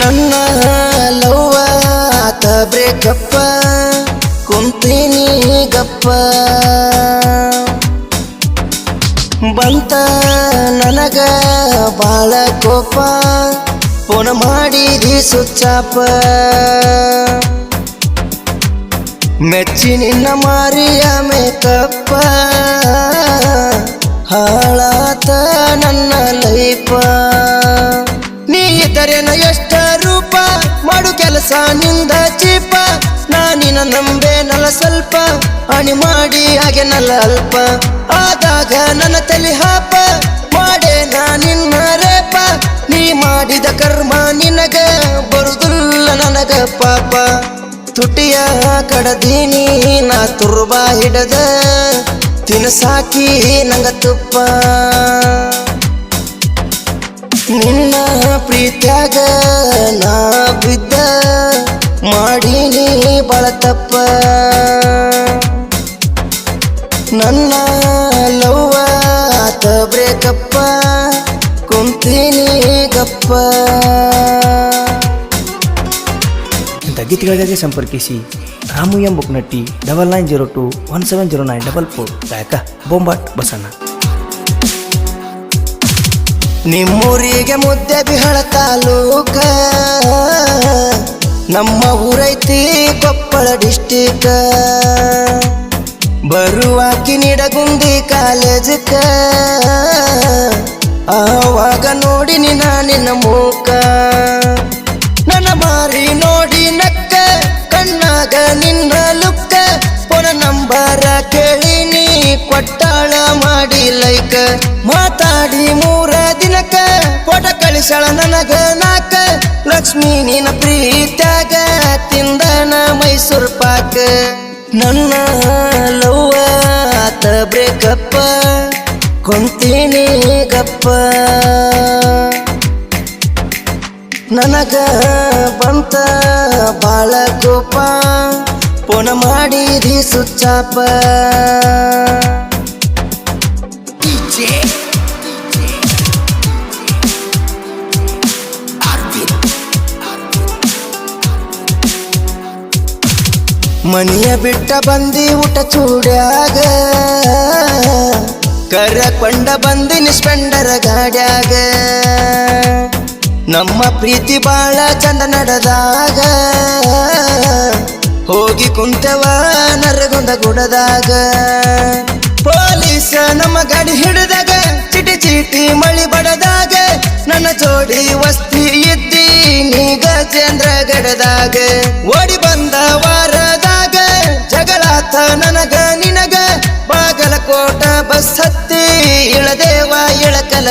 ನನ್ನ ಲವ್ವ, ಆತ ಬ್ರೇಕಪ್ಪ, ಕುಂತೀನಿ ಗಪ್ಪ. ಬಂತ ನನಗ ಬಾಳ ಕೋಪ, ಪುನ ಮಾಡಿದಿ ಸುಚ್ಚಾಪ. ಮೆಚ್ಚಿ ನಿನ್ನ ಮಾರಿಯ ಮೇಕಪ್ಪ, ಹಾಳಾತ ನನ್ನ ಲೈಪ ನೀ ಇದ್ದರೆ ಎಷ್ಟ ರೂಪ ಮಾಡು ಕೆಲಸ ನಿಂದ ಚೀಪ ನಾನಿನ ನಂಬೇನಲ್ಲ ಸ್ವಲ್ಪ, ಅಣಿ ಮಾಡಿ ಹಾಗೆ ನಲ್ಲ ಅಲ್ಪ. ಆದಾಗ ನನ್ನ ತಲೆ ಹಾಪ, ಮಾಡೆ ನಾ ನಿನ್ನ ರೇಪ. ನೀ ಮಾಡಿದ ಕರ್ಮ ನಿನಗ, ಬರುದುಲ್ಲ ನನಗ ಪಾಪ. ತುಟಿಯ ಕಡದೀನಿ, ನಾ ತುರ್ಬಾ ಹಿಡದ, ತಿನಸಾಕಿ ನಂಗ ತುಪ್ಪ. ನಿನ್ನ ಪ್ರೀತ್ಯಾಗ ನಾ ಬಿದ್ದ ಮಾಡೀನಿ ಬಳ ತಪ್ಪ. ನನ್ನ ಲವ್ವ ಆತ ಬ್ರೇಕಪ್ಪ, ಕುಂತೀನಿ ಗಪ್ಪ. ಇಂಥ ಗೀತೆಗಳಿಗಾಗಿ ಸಂಪರ್ಕಿಸಿ Ramu M Buknatti double nine zero two one seven zero nine double four ಗಾಯಕ ಬೊಂಬಾಟ್ ಬಸಣ್ಣ. ನಿಮ್ಮೂರಿಗೆ ಮುದ್ದೆ ಬಿಹಳ ತಾಲೂಕ. ನಮ್ಮ ಊರೈತಿ ಕೊಪ್ಪಳ ಡಿಸ್ಟಿಕ್. ಬರುವಾಕಿ ನಿಡಗುಂದಿ ಕಾಲೇಜಕ್ಕ. ಆವಾಗ ನೋಡಿನಿ ನಿನ್ನ ನಿನ್ನ ಮೂಕ. ನನ್ನ ಮಾರಿ ನೋಡಿ ನಕ್ಕ, ಕಣ್ಣಾಗ ನಿನ್ನ ಲುಕ್ಕ. ಪುನ ನಂಬರ ಕೇಳಿನಿ ಕೊಟ್ಟಾಳ ಮಾಡಿ ಲೈಕ. ಪೊಟ ಕಳಿಸಳ ನನಗ ನಾಕ. ಲಕ್ಷ್ಮೀ ನಿನ ಪ್ರೀತ್ಯಾಗ ತಿಂದನ ಮೈಸೂರು ಪಾಕ. ನನ್ನ ಲವ್ವ ಆತ ಬ್ರೇಕಪ್ಪ. ಕೊಂತೀನಿ ಗಪ್ಪ. ನನಗ ಬಂತ ಬಾಳ ಕೋಪ. ಪೋನ ಮಾಡಿದಿ ಸುಚ್ಚಾಪ. ಮನಿಯ ಬಿಟ್ಟ ಬಂದಿ ಊಟ ಚೂಡ್ಯಾಗ. ಕರಕೊಂಡ ಬಂದಿನಿ ಸ್ಪೆಂಡರ ಗಾಡ್ಯಾಗ. ನಮ್ಮ ಪ್ರೀತಿ ಬಾಳ ಚಂದ ನಡೆದಾಗ. ಹೋಗಿ ಕುಂತವ ನರಗುಂದ ಗುಡದಾಗ. ಪೊಲೀಸ ನಮ್ಮ ಗಾಡಿ ಹಿಡಿದಾಗ, ಚಿಟಿ ಚೀಟಿ ಮಳಿ ಬಡದಾಗ. ನನ್ನ ಜೋಡಿ ವಸ್ತಿ ಇದ್ದಿ, ನೀಗ ಚಂದ್ರ ಗಡದಾಗ ಓಡಿ ಬಂದ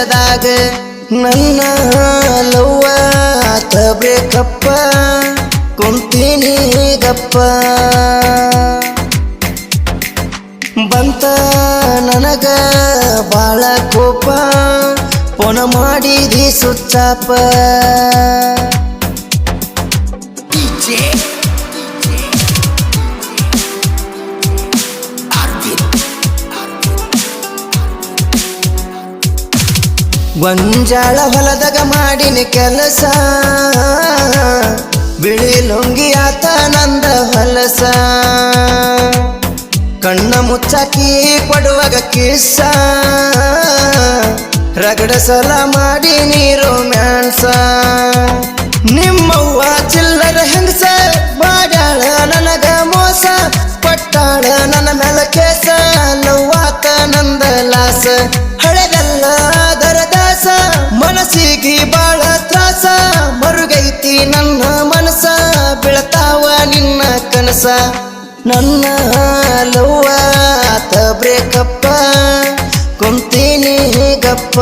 ಇಳಕಲದಾಗ ನನ್ನ ಲವ್ವ ಆತ ಕುಂತೀನಿ ಗಪ್ಪ. ಬಂತ ನನಗ ಬಾಳ ಕೋಪ ಪೊನ ಮಾಡಿದಿ ಸುಚ್ಚಾಪ ಗೊಂಜಾಳ ಹೊಲದಾಗ ಮಾಡಿನ ಕೆಲಸ. ಬಿಳಿ ಲುಂಗಿ ಆತ ನಂದ ಹೊಲಸ. ಕಣ್ಣ ಮುಚ್ಚಾಕಿ ಪಡುವಾಗ ಕಿಸ್ಸ. ರಗಡ ಸಲ ಮಾಡಿ ನೀರು ಮ್ಯಾನ್ಸ. ನಿಮ್ಮವ್ವ ಚಿಲ್ಲರ ಹೆಂಗಸ ಮಾಡ್ಯಾಳ ನನಗ ಮೋಸ. ಪಟ್ಟಾಳ ನನ್ನ ಮೇಲೆ ಕೇಸ ನೋವಾತ ನಂದ ಲಾಸ. ಕನಸ ನನ್ನ ಲವ್ವ ಆತ ಬ್ರೇಕಪ್ಪ ಕುಂತೀನಿ ಗಪ್ಪ.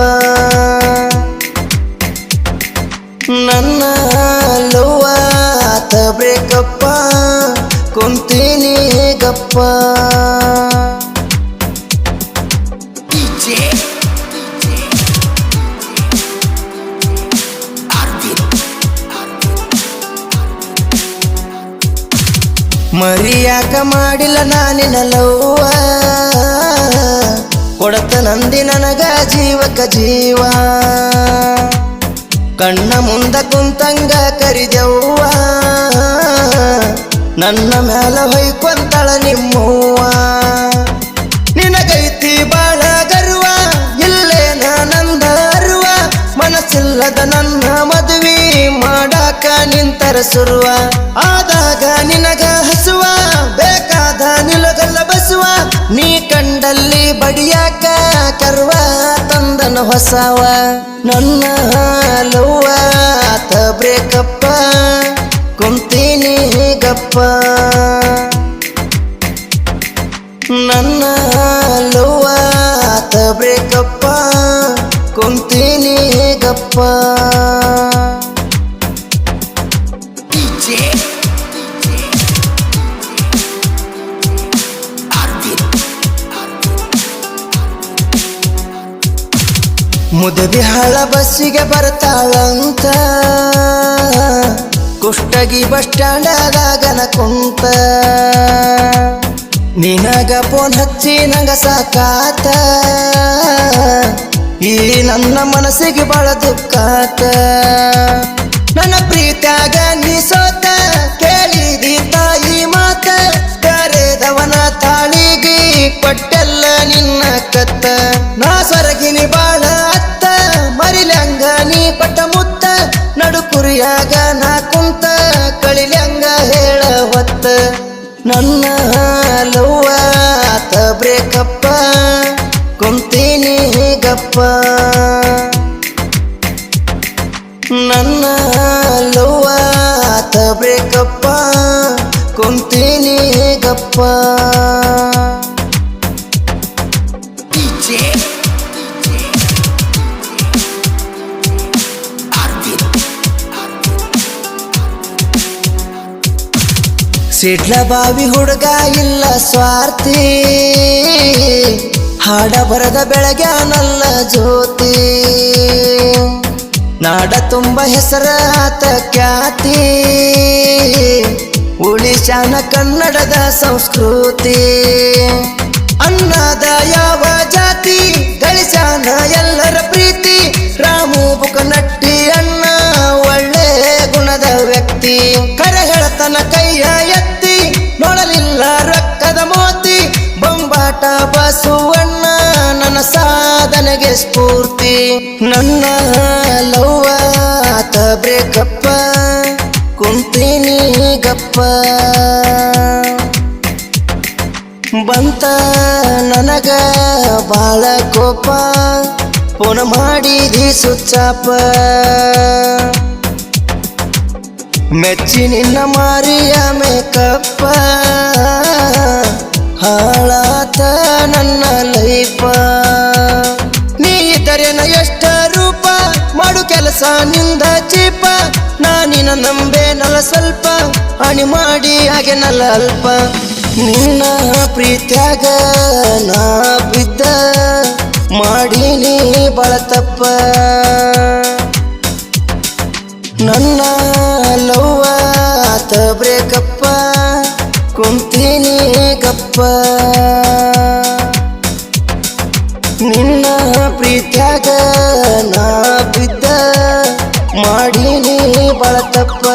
ನನ್ನ ಲವ್ವ ಆತ ಬ್ರೇಕಪ್ಪ ಕುಂತೀನಿ ಗಪ್ಪ. ಮರಿಯಾಕ ಮಾಡಿಲ್ಲ ನಾನಿನ ಲವ್ವ. ಕೊಡತ ನಂದಿ ನನಗ ಜೀವಕ ಜೀವ. ಕಣ್ಣ ಮುಂದ ಕುಂತಂಗ ಕರಿದೆವ್ವ. ನನ್ನ ಮ್ಯಾಲ ಹೊಯ್ಕೊಂತಳ ನಿಮ್ಮವ್ವ. ನಿನಗೈತಿ ಬಾಳ ಗರ್ವ, ಇಲ್ಲೇ ನಂದ ಅರುವ. ಮನಸ್ಸಿಲ್ಲದ ನನ್ನ ಮದುವೆ ಮಾಡಾಕ ನಿಂತರ ಸುರುವ. ಆದಾಗ ಹೊಸವ ನನ್ನ ಲವ್ವ ಆತ ಬ್ರೇಕಪ್ಪ ಕುಂತೀನಿ ಗಪ್ಪ ನನ್ನ ಲವ್ವ ಆತ ಬ್ರೇಕಪ್ಪ ಕುಂತೀನಿ ಗಪ್ಪ ಮುದಬಿ ಹಳ ಬಸ್ಸಿಗೆ ಬರ್ತಾಳಂತ. ಕುಷ್ಟಗಿ ಬಸ್ ಸ್ಟ್ಯಾಂಡಾಗನ ಕುಂತ. ನಿನಗ ಫೋನ್ ಹಚ್ಚಿ ನಂಗ ಸಾಕಾತ. ಈ ನನ್ನ ಮನಸ್ಸಿಗೆ ಬಹಳ ದುಃಖಾತ. ನನ್ನ ಪ್ರೀತ್ಯಾಗ ನೀ ಸೋತ, ಕೇಳಿದಿ ತಾಯಿ ಮಾತ. ಕರೆದವನ ತಾಳಿಗೆ ಕೊಟ್ಟೆಲ್ಲ ನಿನ್ನ ಕತ್ತ. ನಾ ಸ್ವರಗಿನಿ ಬಾಳ ಕುರಿಯಾಗ ನಾ ಕುಂತ ಕಳಿಲ್ಯಂಗ ಹೇಳ ಹೊತ್ತ. ನನ್ನ ಲವ್ವ ಆತ ಬ್ರೇಕಪ್ಪ, ಕುಂತೀನಿ ಗಪ್ಪ ನನ್ನ ಲವ್ವ ಆತ ಬ್ರೇಕಪ್ಪ, ಕುಂತೀನಿ ಗಪ್ಪ ಸಿಡ್ಲ ಬಾವಿ ಹುಡುಗ ಇಲ್ಲ ಸ್ವಾರ್ಥಿ. ಹಾಡ ಬರದ ಬೆಳಗ್ಯಾನಲ್ಲ ಜ್ಯೋತಿ. ನಾಡ ತುಂಬ ಹೆಸರ ಆತ ಖ್ಯಾತಿ. ಉಳಿಶಾನ ಕನ್ನಡದ ಸಂಸ್ಕೃತಿ. ಅನ್ನದ ಯಾವ ಜಾತಿ ಗಳಿಸಾನ ಎಲ್ಲರ ಪ್ರೀತಿ. ರಾಮು ಬುಕನಟ್ಟಿ ಕರೆ ಹೇಳತನ ಕೈಯ ಎತ್ತಿ, ನೋಡಲಿಲ್ಲ ರಕ್ಕದ ಮೋತಿ. ಬೊಂಬಾಟ ಬಸುವಣ್ಣ, ನನ್ನ ಸಾಧನೆಗೆ ಸ್ಫೂರ್ತಿ. ನನ್ನ ಲವ್ವ, ಆತ ಬ್ರೇಕಪ್ಪ. ಕುಂತೀನಿ ಗಪ್ಪ ಬಂತ ನನಗ ಬಾಳ ಕೋಪ. ಪುನ ಮಾಡಿದಿ ಸುಚ್ಚಾಪ. ಮೆಚ್ಚಿ ನಿನ್ನ ಮಾರಿಯ ಮೇಕಪ್ಪ. ಹಾಳಾತ ನನ್ನ ಲೈಫ. ನೀ ಇದ್ದರೇನ ಎಷ್ಟ ರೂಪ, ಮಾಡು ಕೆಲಸ ನಿಂದ ಚೀಪ. ನಾನಿನ ನಂಬೇನಲ್ಲ ಸ್ವಲ್ಪ ಹಣಿ ಮಾಡಿ ಹಾಗೆ ನಲ ಅಲ್ಪ. ನಿನ್ನ ಪ್ರೀತ್ಯಾಗ ನಾ ಬಿದ್ದ, ಮಾಡೀನಿ ಬಳತಪ್ಪ ನನ್ನ ಗಪ್ಪ ನಿನ್ನ ಪ್ರೀತ್ಯಾಗ ನಾ ಬಿದ್ದ ಮಾಡಿ ನೀ ತಪ್ಪ